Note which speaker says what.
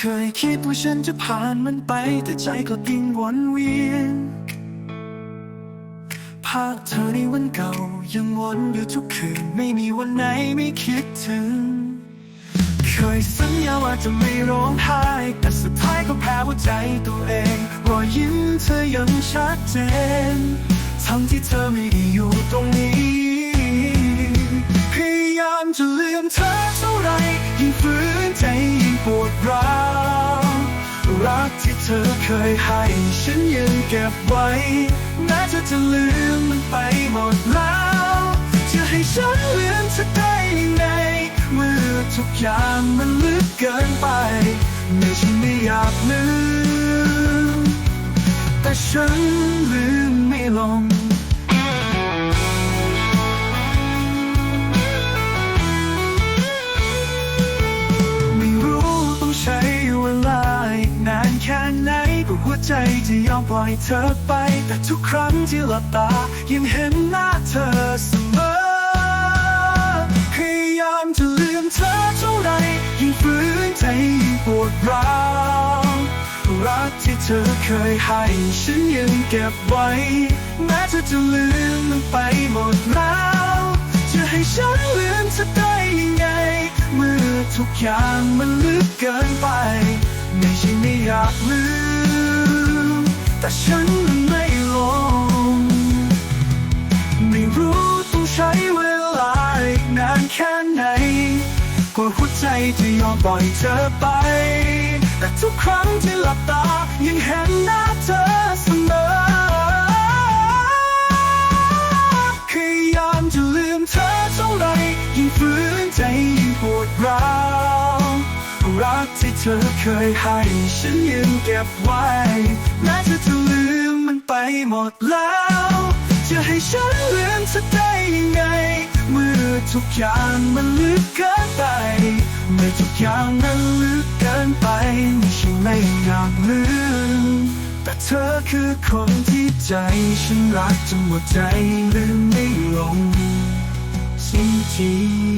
Speaker 1: คยคิดว่าฉันจะผ่านมันไป แต่ใจกลับยิ่งวนเวียน ภาพเธอในวันเก่า ยังวนอยู่ทุกคืน ไม่มีวันไหนไม่คิดถึง เคยสัญญาว่าจะไม่ร้องไห้ แต่สุดท้ายก็แพ้หัวใจตัวเองรอยยิ้มเธอยังชัดเจน ทั้งที่เธอไม่ได้อยู่ตรงนี้ ธอเคยให้ ฉันยังเก็บไว้ แม้เธอจะลืมมันไปหมดแล้วจะให้ฉันลืมเธอได้ยังไงเมื่อทุกอย่างมันลึกเกินไปไม่ฉันไม่อยากลืม แต่ฉันลืมไม่ลง ใจจะยอมปล่อยเธอไป แต่ทุกครั้งที่หลับตา ยังเห็นหน้าเธอเสมอพยายามจะลืมเธอเท่าไรยิ่งฝืนใจยิ่งปวดร้าวรักที่เธอเคยให้ ฉันยังเก็บไว้ แม้เธอจะลืมมันไปหมดแล้ว จะให้ฉันลืมเธอได้ยังไง เมื่อทุกอย่างมันลึกเกินไป ไม่ใช่ไม่อยากลืม แต่ฉันมันไม่ลง ไม่รู้ต้องใช้เวลาอีกนานแค่ไหนกว่าหัวใจจะยอมปล่อยเธอไป แต่ทุกครั้งที่หลับตายังเห็นหน้าเธอ กที่เธอเคยให้ ฉันยังเก็บไว้ แม้เธอจะลืมมันไปหมดแล้ว จะให้ฉันลืมเธอได้ยังไง เมื่อทุกอย่างมันลึกเกินไป เมื่อทุกอย่างมันลึกเกินไปไม่ใช่ไม่อยากลืม แต่เธอคือคนที่ใจ ฉันรักจนหมดใจลืมไม่ลงจริง